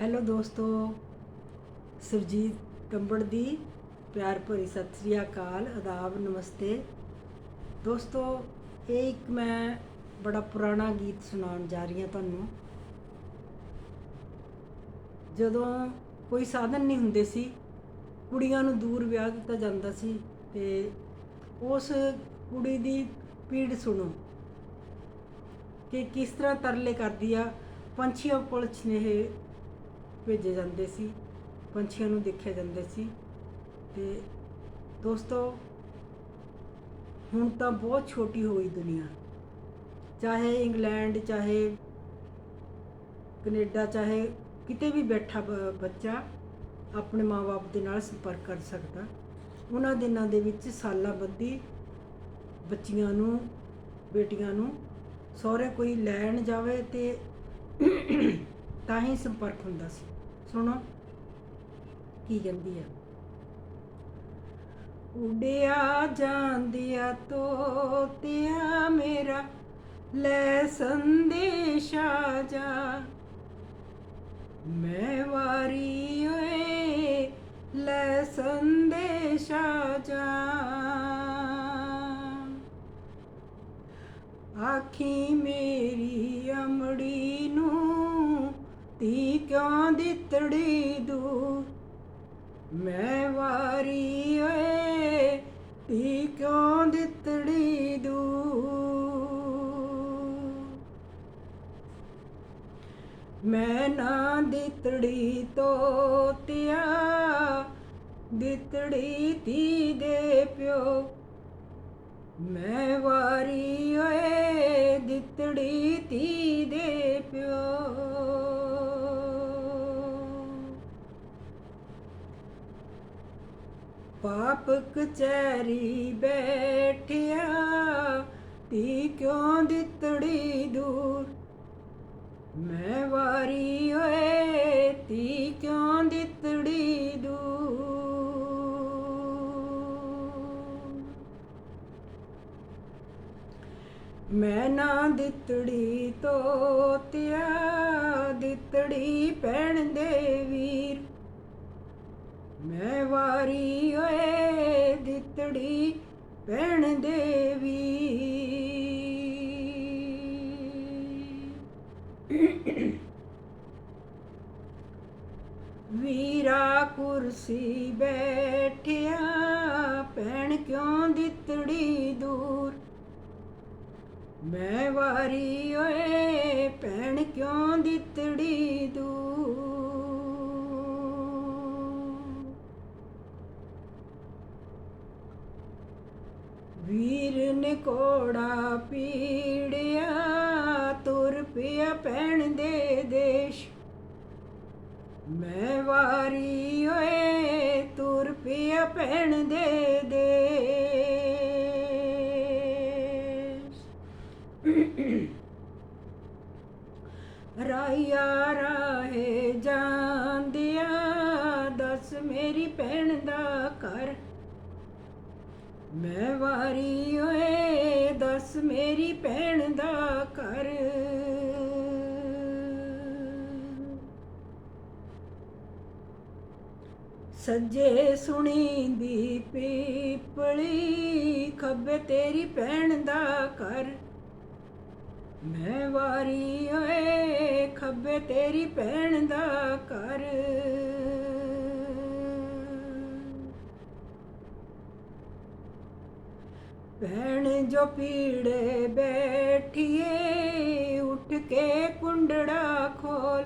Hello ਦੋਸਤੋ, ਸੁਰਜੀਤ ਕੰਬੜ ਦੀ ਪਿਆਰ ਭਰੀ ਸਤਿ ਸ੍ਰੀ ਅਕਾਲ, ਆਦਾਬ, ਨਮਸਤੇ। ਦੋਸਤੋ, ਇਹ ਇੱਕ ਮੈਂ ਬੜਾ ਪੁਰਾਣਾ ਗੀਤ ਸੁਣਾਉਣ ਜਾ ਰਹੀ ਹਾਂ ਤੁਹਾਨੂੰ। ਜਦੋਂ ਕੋਈ ਸਾਧਨ ਨਹੀਂ ਹੁੰਦੇ ਸੀ, ਕੁੜੀਆਂ ਨੂੰ ਦੂਰ ਵਿਆਹ ਦਿੱਤਾ ਜਾਂਦਾ ਸੀ ਤੇ ਉਸ ਕੁੜੀ ਦੀ ਪੀੜ ਸੁਣੋ ਕਿ ਕਿਸ ਤਰ੍ਹਾਂ ਤਰਲੇ ਕਰਦੀ ਆ ਪੰਛੀਆਂ ਕੋਲ ਸੁਨੇਹੇ ਭੇਜੇ ਜਾਂਦੇ ਸੀ, ਪੰਛੀਆਂ ਨੂੰ ਦੇਖਿਆ ਜਾਂਦੇ ਸੀ। ਤੇ ਦੋਸਤੋ, ਹੁਣ ਤਾਂ ਬਹੁਤ ਛੋਟੀ ਹੋ ਗਈ ਦੁਨੀਆ। ਚਾਹੇ ਇੰਗਲੈਂਡ, ਚਾਹੇ ਕੈਨੇਡਾ, ਚਾਹੇ ਕਿਤੇ ਵੀ ਬੈਠਾ ਬ- ਬੱਚਾ ਆਪਣੇ ਮਾਪੇ ਦੇ ਨਾਲ ਸੰਪਰਕ ਕਰ ਸਕਦਾ। ਉਹਨਾਂ ਦਿਨਾਂ ਦੇ ਵਿੱਚ ਸਾਲਾਂ ਬੱਧੀ ਬੱਚੀਆਂ ਨੂੰ, ਬੇਟੀਆਂ ਨੂੰ ਸਹੁਰੇ ਕੋਈ ਲੈਣ ਜਾਵੇ ਤੇ ਤਾਂ ਹੀ ਸੰਪਰਕ ਹੁੰਦਾ ਸੀ। ਸੁਣੋ। ਕੀ ਕਹਿੰਦੀ ਆ? ਉਡਿਆ ਜਾਂਦਿਆ ਤੋਤਿਆ ਮੇਰਾ, ਲੈ ਸੰਦੇਸ਼ਾ ਜਾ। ਮੈਂ ਵਾਰੀ ਓਏ, ਲੈ ਸੰਦੇਸ਼ਾ ਜਾ। ਆਖੀ ਮੇਰੀ ਅਮੜੀ ਨੂੰ ਤੀ ਕਿਉਂ ਦਿੱਤੜੀ ਦੂ ਮੈਂ ਵਾਰੀ ਓਏ ਤੀ ਕਿਉਂ ਦਿੱਤੜੀ ਦੂ ਮੈਂ ਨਾ ਦਿੱਤੜੀ ਤੋਤਿਆ, ਦਿੱਤੜੀ ਤੀ ਦੇ ਪਿਓ। ਮੈਂ ਵਾਰੀ ਓਏ, ਦਿੱਤੜੀ ਤੀ ਦੇ ਪਿਓ। ਪਾਪ ਕਚੈਰੀ ਬੈਠਿਆ ਤੀ ਕਿਉਂ ਦਿੱਤੜੀ ਦੂਰ? ਮੈਂ ਵਾਰੀ ਓਏ ਤੀ ਕਿਉਂ ਦਿੱਤੜੀ ਦੂਰ? ਮੈਂ ਨਾ ਦਿੱਤੜੀ ਤੋਤਿਆ, ਦਿੱਤੜੀ ਪੈਣ ਦੇ ਵੀਰ। ਮੈਂ ਵਾਰੀ ਓਏ ਦਿੱਤੜੀ ਪੈਣ ਦੇਵੀ। ਵੀਰਾ ਕੁਰਸੀ ਬੈਠਿਆ ਪੈਣ ਕਿਉਂ ਦਿੱਤੜੀ ਦੂਰ? ਮੈਂ ਵਾਰੀ ਓਏ ਪੈਣ ਕਿਉਂ ਦਿੱਤੜੀ ਦੂਰ? ਵੀਰ ਨੇ ਕੋੜਾ ਪੀੜਿਆ, ਤੁਰ ਪਿਆ ਪੈਣ ਦੇ ਦੇਸ਼। ਮੈਂ ਵਾਰੀ ਓਏ ਤੁਰ ਪਿਆ ਪੈਣ ਦੇ ਦੇਸ਼। ਰਾਇਆ ਰਾਹੇ ਜਾਂਦਿਆ, ਦੱਸ ਮੇਰੀ ਭੈਣ ਦਾ ਘਰ ਮੈਂ ਵਾਰੀ ਓਏ ਦੱਸ ਮੇਰੀ ਭੈਣ ਦਾ ਘਰ। ਸੱਜੇ ਸੁਣੀ ਦੀ ਪੀਪਲੀ, ਖੱਬੇ ਤੇਰੀ ਭੈਣ ਦਾ ਘਰ। ਮੈਂ ਵਾਰੀ ਓਏ ਖੱਬੇ ਤੇਰੀ ਭੈਣ ਦਾ ਘਰ। ਭੈਣ ਜੋ ਪੀੜੇ ਬੈਠੀਏ, ਉੱਠ ਕੇ ਕੁੰਡੜਾ ਖੋਲ।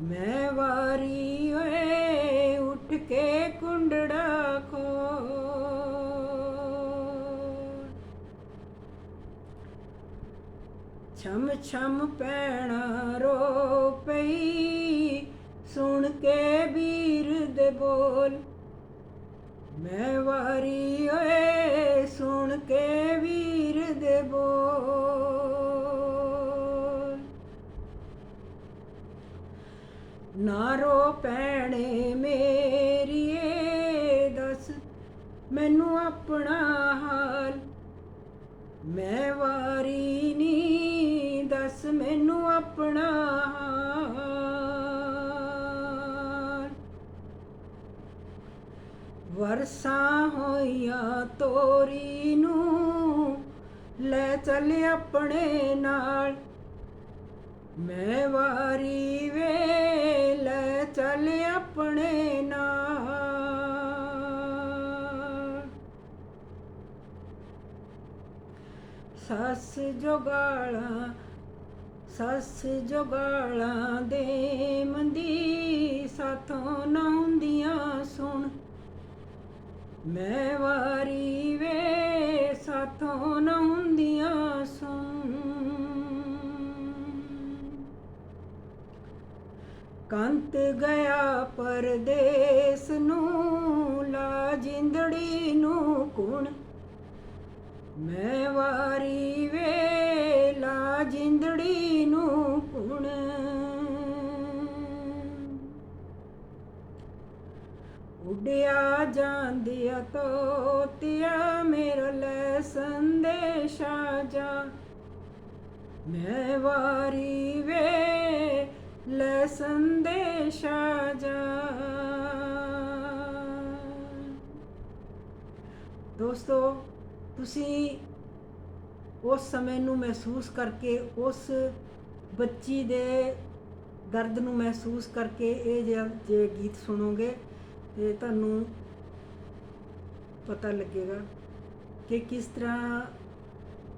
ਮੈਂ ਵਾਰੀ ਓਏ, ਉੱਠ ਕੇ ਕੁੰਡੜਾ ਖੋਲ। ਛਮ ਛਮ ਪੈਣਾ ਰੋ ਪਈ, ਸੁਣ ਕੇ ਵੀਰ ਦੇ ਬੋਲ। ਮੈਂ ਵਾਰੀ ਨਾ ਰੋ ਪੈਣੇ ਮੇਰੀਏ, ਦੱਸ ਮੈਨੂੰ ਆਪਣਾ ਹਾਲ। ਮੈਂ ਵਾਰੀ ਨਹੀਂ ਦੱਸ ਮੈਨੂੰ ਆਪਣਾ ਹਾਲ। ਵਰਸਾ ਹੋਈਆਂ ਤੋਰੀ ਨੂੰ ਲੈ ਚੱਲ ਆਪਣੇ ਨਾਲ। ਮੈਂ ਵਾਰੀ ਵੇ ਲੈ ਆਪਣੇ ਨਾਲ। ਸੱਸ ਜੋਗਾਲਾਂ ਸੱਸ ਜੋਗਾਲਾਂ ਦੇ ਮੰਦੀ ਸਾਥੋਂ ਨਾ ਹੁੰਦੀਆਂ ਸੁਣ। ਮੈਂ ਵਾਰੀ ਵੇ ਸਾਥੋਂ ਨਾ ਕੰਤ ਗਿਆ ਪਰਦੇਸ ਨੂੰ, ਲਾ ਜਿੰਦੜੀ ਨੂੰ ਕੁਣ ਮੈਂ ਵਾਰੀ ਵੇ ਲਾ ਜਿੰਦੜੀ ਨੂੰ ਕੁਣ ਉੱਡਿਆ ਜਾਂਦਿਆ ਤੋਤਿਆ ਮੇਰਾ ਲੈ ਸੰਦੇਸ਼ਾ ਜਾ। ਮੈਂ ਵਾਰੀ ਵੇ ਲੈ ਸੰਦੇਸ਼ਾ ਜਾ ਦੋਸਤੋ, ਤੁਸੀਂ ਉਸ ਸਮੇਂ ਨੂੰ ਮਹਿਸੂਸ ਕਰਕੇ, ਉਸ ਬੱਚੀ ਦੇ ਦਰਦ ਨੂੰ ਮਹਿਸੂਸ ਕਰਕੇ ਇਹ ਜੇ ਜੇ ਗੀਤ ਸੁਣੋਗੇ, ਤੇ ਤੁਹਾਨੂੰ ਪਤਾ ਲੱਗੇਗਾ ਕਿ ਕਿਸ ਤਰ੍ਹਾਂ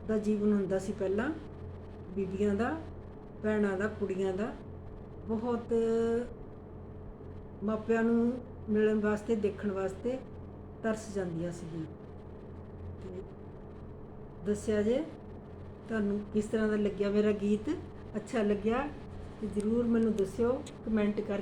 ਦਾ ਜੀਵਨ ਹੁੰਦਾ ਸੀ ਪਹਿਲਾਂ, ਬੀਬੀਆਂ ਦਾ, ਭੈਣਾਂ ਦਾ, ਕੁੜੀਆਂ ਦਾ। ਬਹੁਤ ਮਾਪਿਆਂ ਨੂੰ ਮਿਲਣ ਵਾਸਤੇ, ਦੇਖਣ ਵਾਸਤੇ ਤਰਸ ਜਾਂਦੀਆਂ ਸੀਗੀਆਂ। ਤੇ ਦੱਸਿਆ ਜੇ ਤੁਹਾਨੂੰ ਕਿਸ ਤਰ੍ਹਾਂ ਦਾ ਲੱਗਿਆ ਮੇਰਾ ਗੀਤ? ਅੱਛਾ ਲੱਗਿਆ ਤੇ ਜਰੂਰ ਮੈਨੂੰ ਦੱਸਿਓ, ਕਮੈਂਟ ਕਰ